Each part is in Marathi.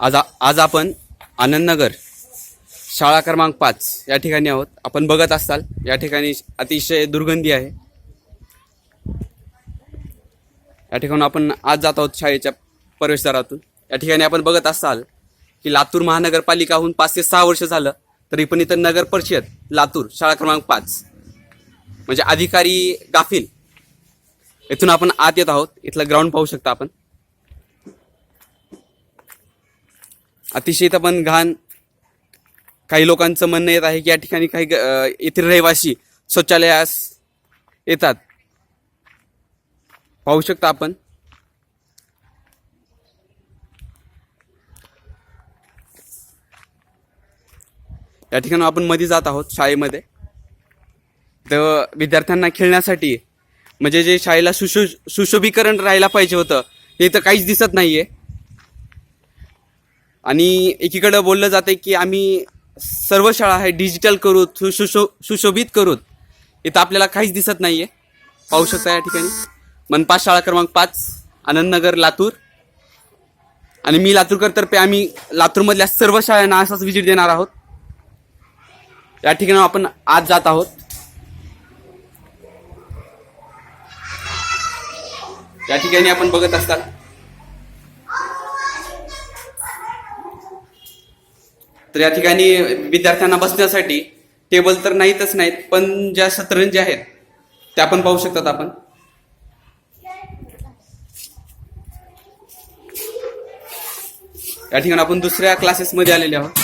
आज आज आपण आनंदनगर शाळा क्रमांक पाच या ठिकाणी आहोत. आपण बघत असाल या ठिकाणी अतिशय दुर्गंधी आहे. या ठिकाणी आपण आज जात आहोत शाळेच्या प्रवेशद्वारातून. या ठिकाणी आपण बघत असाल की लातूर महानगरपालिकाहून पाच ते सहा वर्ष झालं तरी पण इथं नगर परिषद लातूर शाळा क्रमांक पाच. म्हणजे अधिकारी गाफील इथून आपण आत येत आहोत. इथलं ग्राउंड पाहू शकता आपण. अतिशय इथं पण घाण काही लोकांचं म्हणणं येत आहे की या ठिकाणी काही येथील रहिवासी शौचालयास येतात. पाहू शकता आपण. या ठिकाणी आपण मध्ये जात आहोत शाळेमध्ये. तर विद्यार्थ्यांना खेळण्यासाठी म्हणजे जे शाळेला सुशो सुशोभीकरण राहायला पाहिजे होतं ते तर काहीच दिसत नाहीये. आणि एकीकडं बोललं जाते की आम्ही सर्व शाळा आहे डिजिटल करूत सुशो सुशोभित करूत इथं आपल्याला काहीच दिसत नाही आहे पाहू शकता या ठिकाणी. मनपा शाळा क्रमांक पाच आनंदनगर लातूर. आणि मी लातूरकर तर्फे आम्ही लातूरमधल्या सर्व शाळांना असाच व्हिजिट देणार आहोत. या ठिकाणी आपण आज जात आहोत. या ठिकाणी आपण बघत असताल. तर या ठिकाणी विद्यार्थ्यांना बसण्यासाठी टेबल तर नाहीतच नाहीत पण ज्या सतरंजी आहेत त्या पण पाहू शकतात आपण. या ठिकाणी आपण दुसऱ्या क्लासेसमध्ये आलेले आहोत.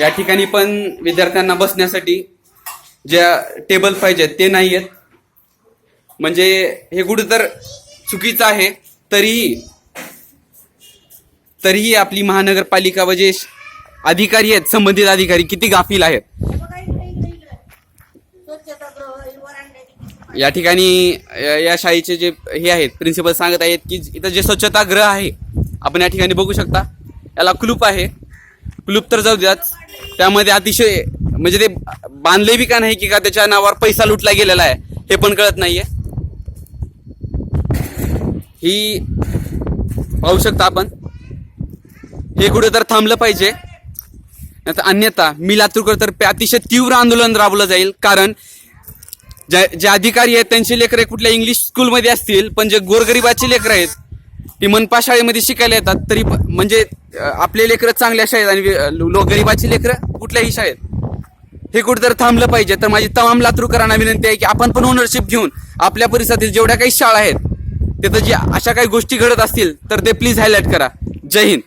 या ठिकाणी पण विद्यार्थ्यांना बसण्यासाठी ज्या टेबल पाहिजेत ते नाही आहेत म्हणजे हे कुठं तर चुकीचं आहे. तरीही तरीही आपली महानगरपालिका व जे अधिकारी आहेत संबंधित अधिकारी किती गाफील आहेत? या ठिकाणी या शाळेचे जे हे आहेत प्रिन्सिपल सांगत आहेत की इथं जे स्वच्छतागृह आहे आपण या ठिकाणी बघू शकता. याला कुलूप आहे. कुलूप तर जाऊ द्यात. त्यामध्ये अतिशय म्हणजे ते बांधले बी का नाही की का त्याच्या नावावर पैसा लुटला गेलेला आहे हे पण कळत नाहीये. ही पाहू शकता आपण. हे कुठे तर थांबलं पाहिजे. नाहीतर अन्यथा मी लातूरकर तर्फे अतिशय तीव्र आंदोलन राबवलं जाईल. कारण ज्या जे अधिकारी आहेत त्यांचे लेकरं कुठल्या इंग्लिश स्कूलमध्ये असतील पण जे गोरगरिबाचे लेकरं आहेत ती मनपा शाळेमध्ये शिकायला येतात. तरी म्हणजे आपले लेकरं चांगल्या शाळेत आणि वे- गरीबाची लेकरं कुठल्याही शाळेत. हे कुठेतरी थांबलं पाहिजे. तर माझी तमाम लातूरकरांना विनंती आहे की आपण पण ओनरशिप घेऊन आपल्या परिसरातील जेवढ्या काही शाळा आहेत तिथं जे अशा काही गोष्टी घडत असतील तर ते प्लीज हायलाईट करा. जय हिंद.